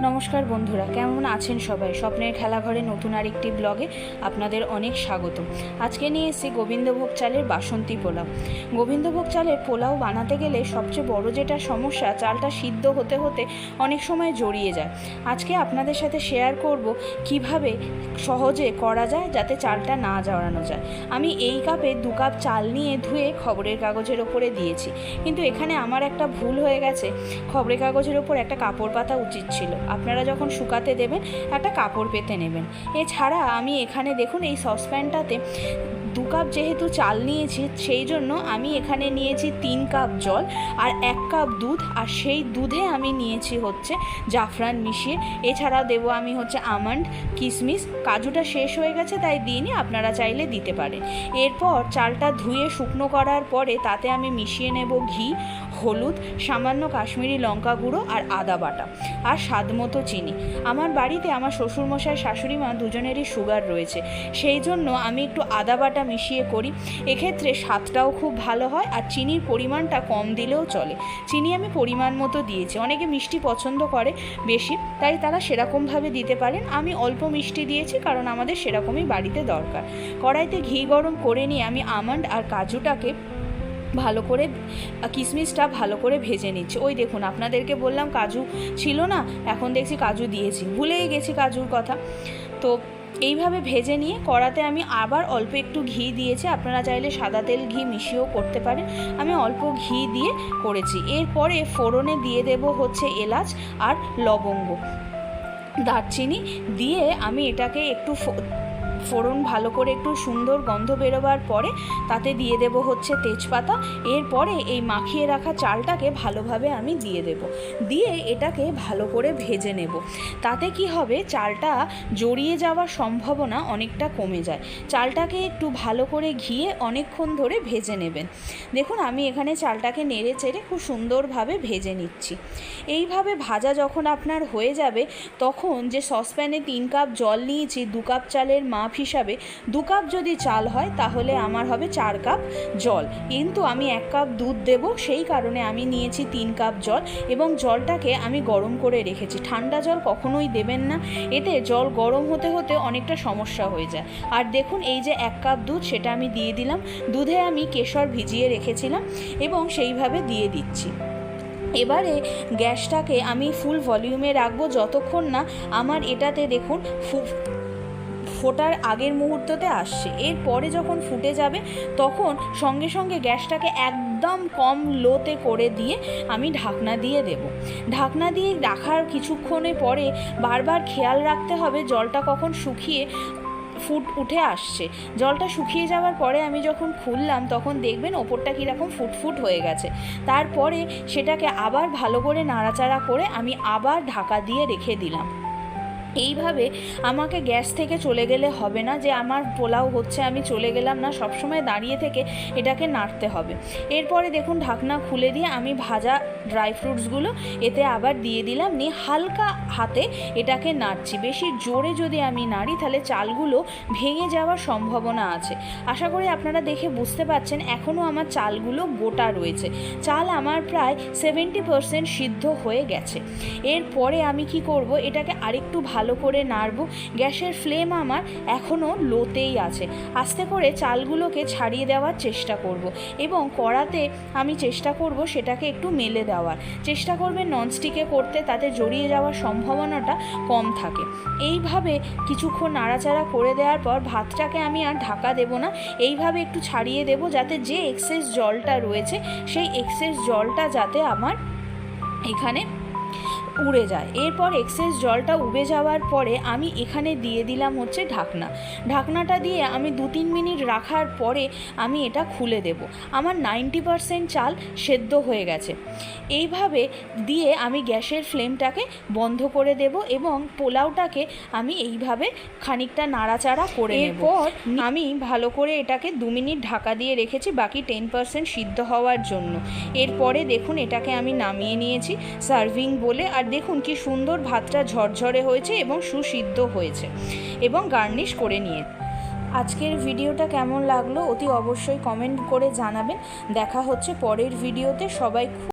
নমস্কার বন্ধুরা, কেমন আছেন সবাই? স্বপ্নের খেলাঘরে নতুন আরেকটি ব্লগে আপনাদের অনেক স্বাগত আজকে নিয়ে এসেছি গোবিন্দভোগ চালের বাসন্তী পোলাও। গোবিন্দভোগ চালের পোলাও বানাতে গেলে সবচেয়ে বড় যেটা সমস্যা, চালটা সিদ্ধ হতে হতে অনেক সময় জড়িয়ে যায়। আজকে আপনাদের সাথে শেয়ার করব কীভাবে সহজে করা যায় যাতে চালটা না জড়ানো যায়। আমি এই কাপে দু কাপ চাল নিয়ে ধুয়ে খবরের কাগজের ওপরে দিয়েছি। কিন্তু এখানে আমার একটা ভুল হয়ে গেছে। খবরের কাগজের ওপর একটা কাপড় পাতা উচিত ছিল। আপনারা যখন শুকাতে দেবেন একটা কাপড় পেতে নেবেন। এছাড়া আমি এখানে দেখুন এই সসপ্যানটাতে দু কাপ যেহেতু চাল নিয়েছি, সেই জন্য আমি এখানে নিয়েছি তিন কাপ জল আর এক কাপ দুধ। আর সেই দুধে আমি নিয়েছি হচ্ছে জাফরান মিশিয়ে। এছাড়াও দেবো আমি হচ্ছে আমন্ড কিশমিশ কাজুটা শেষ হয়ে গেছে, তাই দিইনি, আপনারা চাইলে দিতে পারেন। এরপর চালটা ধুয়ে শুকনো করার পরে তাতে আমি মিশিয়ে নেব ঘি, হলুদ, সামান্য কাশ্মীরি লঙ্কা গুঁড়ো আর আদা বাটা আর স্বাদ মতো চিনি। আমার বাড়িতে আমার শ্বশুরমশাই শাশুড়ি মা দুজনেরই সুগার রয়েছে। সেই জন্য আমি একটু আদা বাটা মিশিয়ে করি। এক্ষেত্রে স্বাদটাও খুব ভালো হয় আর চিনির পরিমাণটা কম দিলেও চলে। চিনি আমি পরিমাণ মতো দিয়েছি। অনেকে মিষ্টি পছন্দ করে বেশি, তাই তারা সেরকমভাবে দিতে পারেন। আমি অল্প মিষ্টি দিয়েছি কারণ আমাদের সেরকমই বাড়িতে দরকার। কড়াইতে ঘি গরম করে নিয়ে আমি আমন্ড আর কাজুটাকে ভালো করে কিশমিশটা ভালো করে ভেজে নিচ্ছি। ওই দেখুন, আপনাদেরকে বললাম কাজু ছিল না, এখন দেখছি কাজু দিয়েছি। ভুলেই গেছি কাজুর কথা। তো এইভাবে ভেজে নিয়ে কড়াতে আমি আবার অল্প একটু ঘি দিয়েছি। আপনারা চাইলে সাদা তেল ঘি মিশিয়েও করতে পারেন। আমি অল্প ঘি দিয়ে করেছি। এরপরে ফোড়নে দিয়ে দেব হচ্ছে এলাচ আর লবঙ্গ। দারচিনি দিয়ে আমি এটাকে একটু ফোড়ন ভালো করে একটু সুন্দর গন্ধ বেরোবার পরে তাতে দিয়ে দেব হচ্ছে তেজপাতা। এরপরে এই মাখিয়ে রাখা চালটাকে ভালোভাবে আমি দিয়ে দেব। দিয়ে এটাকে ভালো করে ভেজে নেব। তাতে কি হবে, চালটা জড়িয়ে যাওয়ার সম্ভাবনা অনেকটা কমে যায়। চালটাকে একটু ভালো করে ঘিয়ে অনেকক্ষণ ধরে ভেজে নেবেন। দেখুন, আমি এখানে চালটাকে নেড়ে চেড়ে খুব সুন্দরভাবে ভেজে নিচ্ছি। এইভাবে ভাজা যখন আপনার হয়ে যাবে, তখন যে সসপ্যানে তিন কাপ জল নিয়েছি, দু কাপ চালের মাপ হিসাবে দু কাপ যদি চাল হয়, তাহলে আমার হবে চার কাপ জল। কিন্তু আমি এক কাপ দুধ দেব, সেই কারণে আমি নিয়েছি তিন কাপ জল এবং জলটাকে আমি গরম করে রেখেছি। ঠান্ডা জল কখনোই দেবেন না, এতে জল গরম হতে হতে অনেকটা সমস্যা হয়ে যায়। আর দেখুন, এই যে এক কাপ দুধ, সেটা আমি দিয়ে দিলাম। দুধে আমি কেশর ভিজিয়ে রেখেছিলাম এবং সেইভাবে দিয়ে দিচ্ছি। এবারে গ্যাসটাকে আমি ফুল ভলিউমে রাখব, যতক্ষণ না আমার এটাতে দেখুন ফোটার আগের মুহূর্ততে আসছে। এরপরে যখন ফুটে যাবে, তখন সঙ্গে সঙ্গে গ্যাসটাকে একদম কম লোতে করে দিয়ে আমি ঢাকনা দিয়ে দেব। ঢাকনা দিয়ে রাখার কিছুক্ষণে পরে বারবার খেয়াল রাখতে হবে, জলটা কখন শুকিয়ে ফুট উঠে আসছে। জলটা শুকিয়ে যাওয়ার পরে আমি যখন খুললাম, তখন দেখবেন ওপরটা কীরকম ফুটফুট হয়ে গেছে। তারপরে সেটাকে আবার ভালো করে নাড়াচাড়া করে আমি আবার ঢাকা দিয়ে রেখে দিলাম। এইভাবে আমাকে গ্যাস থেকে চলে গেলে হবে না যে আমার পোলাও হচ্ছে, আমি চলে গেলাম না, সবসময় দাঁড়িয়ে থেকে এটাকে নাড়তে হবে। এরপরে দেখুন ঢাকনা খুলে দিয়ে আমি ভাজা ড্রাই ফ্রুটসগুলো এতে আবার দিয়ে দিলাম, নিয়ে হালকা হাতে এটাকে নাড়ছি। বেশি জোরে যদি আমি নাড়ি তাহলে চালগুলো ভেঙে যাওয়ার সম্ভাবনা আছে। আশা করি আপনারা দেখে বুঝতে পারছেন এখনও আমার চালগুলো গোটা রয়েছে। চাল আমার প্রায় সেভেন্টি পারসেন্ট সিদ্ধ হয়ে গেছে। এরপরে আমি কি করব, এটাকে আরেকটু ভালো করে নাড়ব। গ্যাসের ফ্লেম আমার এখনও লোতেই আছে। আস্তে করে চালগুলোকে ছাড়িয়ে দেওয়ার চেষ্টা করব এবং কড়াতে আমি চেষ্টা করব সেটাকে একটু মেলে দেওয়ার। চেষ্টা করবেন ননস্টিকে করতে, তাতে জড়িয়ে যাওয়ার সম্ভাবনাটা কম থাকে। এইভাবে কিছুক্ষণ নাড়াচাড়া করে দেওয়ার পর ভাতটাকে আমি আর ঢাকা দেব না। এইভাবে একটু ছাড়িয়ে দেব যাতে যে এক্সেস জলটা রয়েছে, সেই এক্সেস জলটা যাতে আমার এখানে উড়ে যায়। এরপর এক্সেস জলটা উবে যাওয়ার পরে আমি এখানে দিয়ে দিলাম হচ্ছে ঢাকনা। ঢাকনাটা দিয়ে আমি দু তিন মিনিট রাখার পরে আমি এটা খুলে দেব। আমার নাইনটি পারসেন্ট চাল সেদ্ধ হয়ে গেছে। এইভাবে দিয়ে আমি গ্যাসের ফ্লেমটাকে বন্ধ করে দেব এবং পোলাওটাকে আমি এইভাবে খানিকটা নাড়াচাড়া করে এরপর আমি ভালো করে এটাকে দু মিনিট ঢাকা দিয়ে রেখেছি বাকি টেন পারসেন্ট সিদ্ধ হওয়ার জন্য। এরপরে দেখুন এটাকে আমি নামিয়ে নিয়েছি সার্ভিং বলে আর দেখুন কি সুন্দর ভাতটা ঝরঝরে হয়েছে এবং সুসিদ্ধ হয়েছে এবং গার্নিশ করে নিয়ে। আজকের ভিডিওটা কেমন লাগল অতি অবশ্যই কমেন্ট করে জানাবেন। দেখা হচ্ছে পরের ভিডিওতে। সবাই